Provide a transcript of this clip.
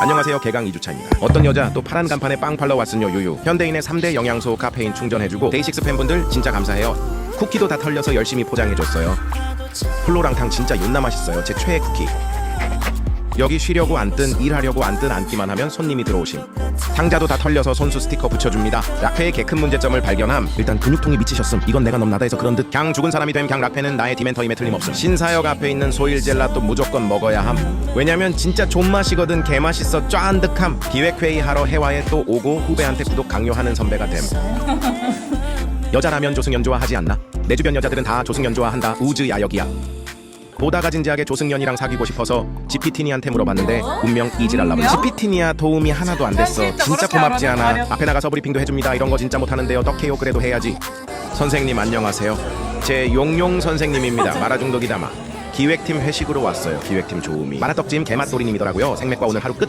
안녕하세요. 개강 이주차입니다. 어떤 여자 또 파란 간판에 빵 팔러 왔으뇨 유유. 현대인의 3대 영양소 카페인 충전해주고 데이식스 팬분들 진짜 감사해요. 쿠키도 다 털려서 열심히 포장해줬어요. 플로랑탕 진짜 존나 맛있어요. 제 최애 쿠키 여기 쉬려고 앉든 일하려고 앉든 앉기만 하면 손님이 들어오심. 상자도 다 털려서 손수 스티커 붙여줍니다. 락페의 개 큰 문제점을 발견함. 일단 근육통이 미치셨음. 이건 내가 넘나다 해서 그런 듯. 그냥 죽은 사람이 됨. 그냥 락페는 나의 디멘터임에 틀림없음. 신사역 앞에 있는 소일 젤라또 무조건 먹어야 함. 왜냐면 진짜 존맛이거든. 개맛있어. 쫀득함. 기획회의 하러 해와에 또 오고 후배한테 구독 강요하는 선배가 됨. 여자라면 조승연 좋아하지 않나? 내 주변 여자들은 다 조승연 좋아한다. 우즈 야역이야 보다가 진지하게 조승연이랑 사귀고 싶어서 지피티니한테 물어봤는데 운명 이지랄라고 운명? 지피티니야 도움이 하나도 안 됐어. 진짜 고맙지 안 않아. 앞에 나가서 브리핑도 해줍니다. 이런 거 진짜 못하는데요. 떡해요. 그래도 해야지. 선생님 안녕하세요. 제 용용 선생님입니다. 마라 중독이다마 기획팀 회식으로 왔어요. 기획팀 조음이. 마라떡찜 개맛 도리님이더라고요. 생맥과 오늘 하루 끝